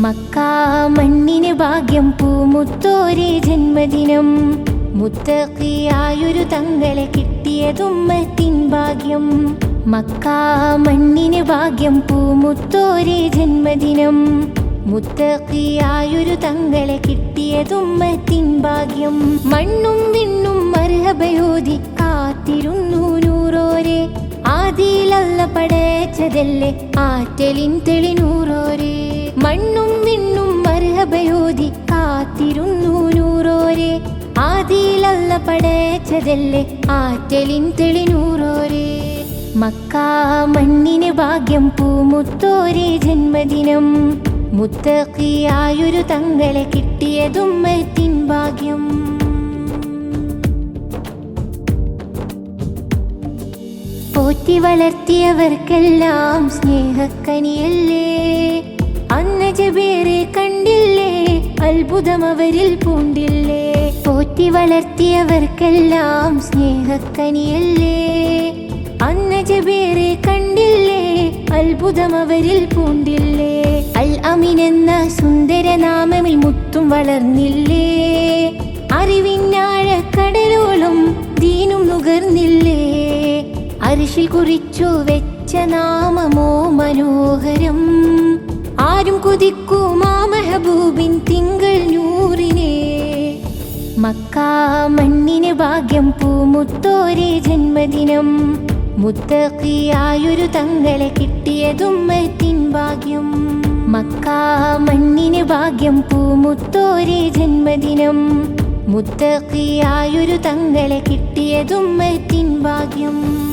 മക്കാ മണ്ണിന് ഭാഗ്യം പൂമുത്തോരെ ജന്മദിനം. മുത്തക്കിയായൊരു തങ്ങളെ കിട്ടിയതുമ്മത്തിൻ ഭാഗ്യം. മക്കാ മണ്ണിന് ഭാഗ്യം പൂമുത്തോരെ ജന്മദിനം. മുത്തക്കിയായൊരു തങ്ങളെ കിട്ടിയതുമ്മത്തിൻ ഭാഗ്യം. മണ്ണും വിണ്ണും മർഹബയോധി കാത്തിരുന്നു നൂറോരെ. ആദിയിലല്ല പടച്ചതല്ലേ ആറ്റലിൻ തെളിനൂറോരെ പടച്ചതല്ലേ ആറ്റലിൻ തെളിനൂറോരെ. മക്കാ മണ്ണിന് ഭാഗ്യം പൂമുത്തോരെ ജന്മദിനം. മുത്തക്കിയായൊരു തങ്ങളെ കിട്ടിയതുമ്മത്തിൻ ഭാഗ്യം. പോറ്റി വളർത്തിയവർക്കെല്ലാം സ്നേഹക്കനിയല്ലേ. അന്നജബേറെ കണ്ടില്ലേ അത്ഭുതം അവരിൽ പൂണ്ടില്ലേ. വളർത്തിയവർക്കെല്ലാം സ്നേഹക്കനിയല്ലേ അന്നജബേറെ കണ്ടില്ലേ? അത്ഭുതം അവരിൽ പൂണ്ടില്ലേ? അൽ അമിൻ എന്ന സുന്ദരനാമമിൽ മുത്തും വളർന്നില്ലേ? അറിവിനാഴക്കടലോളം ദീനും നുകർന്നില്ലേ? അരിശിൽ കുറിച്ചു വെച്ച നാമമോ മനോഹരം? ആരും കൊതിക്കും ആ മെഹബൂബിൻ തിങ്കൾ നൂറിനെ മക്കാ മണ്ണിന് ഭാഗ്യം പൂമുത്തോരെ ജന്മദിനം. മുത്തക്കിയായൊരു തങ്ങളെ കിട്ടിയതുമ്മത്തിൻ ഭാഗ്യം. മക്കാ മണ്ണിന് ഭാഗ്യം പൂമുത്തോരെ ജന്മദിനം. മുത്തക്കിയായൊരു തങ്ങളെ കിട്ടിയതുമ്മത്തിൻ ഭാഗ്യം.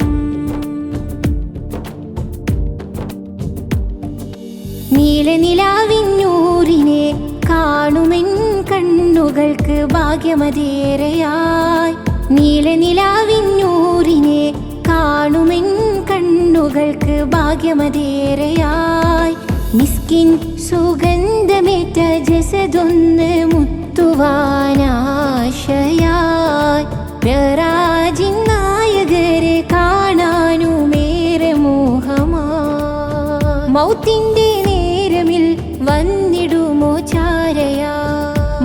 നീലനിലാവിന്നൂറിനെ കണ്ണുകൾക്ക് ഭാഗ്യമതേറെയായി നീലനിലാവിന്നൂറിനെ കാണുമെൻ കണ്ണുകൾക്ക് ഭാഗ്യമതേറെയായി മിസ്കിൻ സുഗന്ധമേറ്റ ജസതൊന്ന് മുത്തുവാനാശയായി. മെറാജിൻ നായകരെ കാണാനുമേറെ മോഹമാ. മൗത്തിന്റെ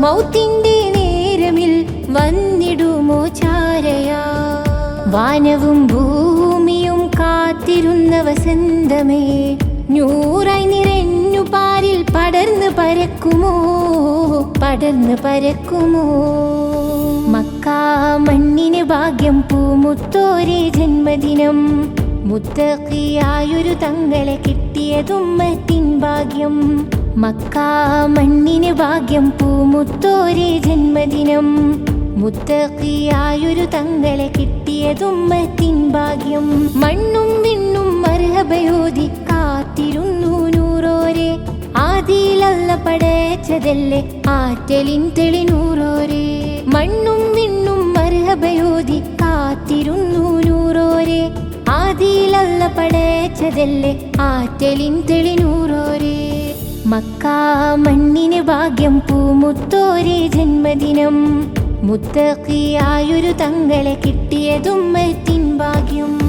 മൗത്തിന്റെ നേരമിൽ വന്നിടുമോ ചാരയാ? വാനവും ഭൂമിയും കാത്തിരുന്ന വസന്തമേ നൂറായി നിറഞ്ഞു പാരിൽ പടർന്ന് പരക്കുമോ? പടർന്ന് പരക്കുമോ? മക്കാ മണ്ണിന് ഭാഗ്യം പൂമുത്തോരെ ജന്മദിനം മുത്തക്കിയായൊരു തങ്ങളെ കിട്ടിയതുമ്മത്തിൻ ഭാഗ്യം. മക്കാ മണ്ണിന് ഭാഗ്യം പൂമുത്തോരെ ജന്മദിനം. മുത്തക്കിയായൊരു തങ്ങളെ കിട്ടിയതുമ്മത്തിൻ ഭാഗ്യം. മണ്ണും വിണ്ണും മർഹബയോധി കാത്തിരുന്നു നൂറോരെ. ആദിയിലല്ല പടച്ചതല്ലേ ആറ്റലിൻ തെളിനൂറോരെ. മണ്ണും വിണ്ണും മർഹബയോധി കാത്തിരുന്നു നൂറോരെ. ആദിയിലല്ല പടച്ചതല്ലേ ആറ്റലിൻ തെളിനൂറോരെ. മക്കാ മണ്ണിന് ഭാഗ്യം പൂമുത്തോരെ ജന്മദിനം. മുത്തക്കിയായൊരു തങ്ങളെ കിട്ടിയതും ഭാഗ്യം.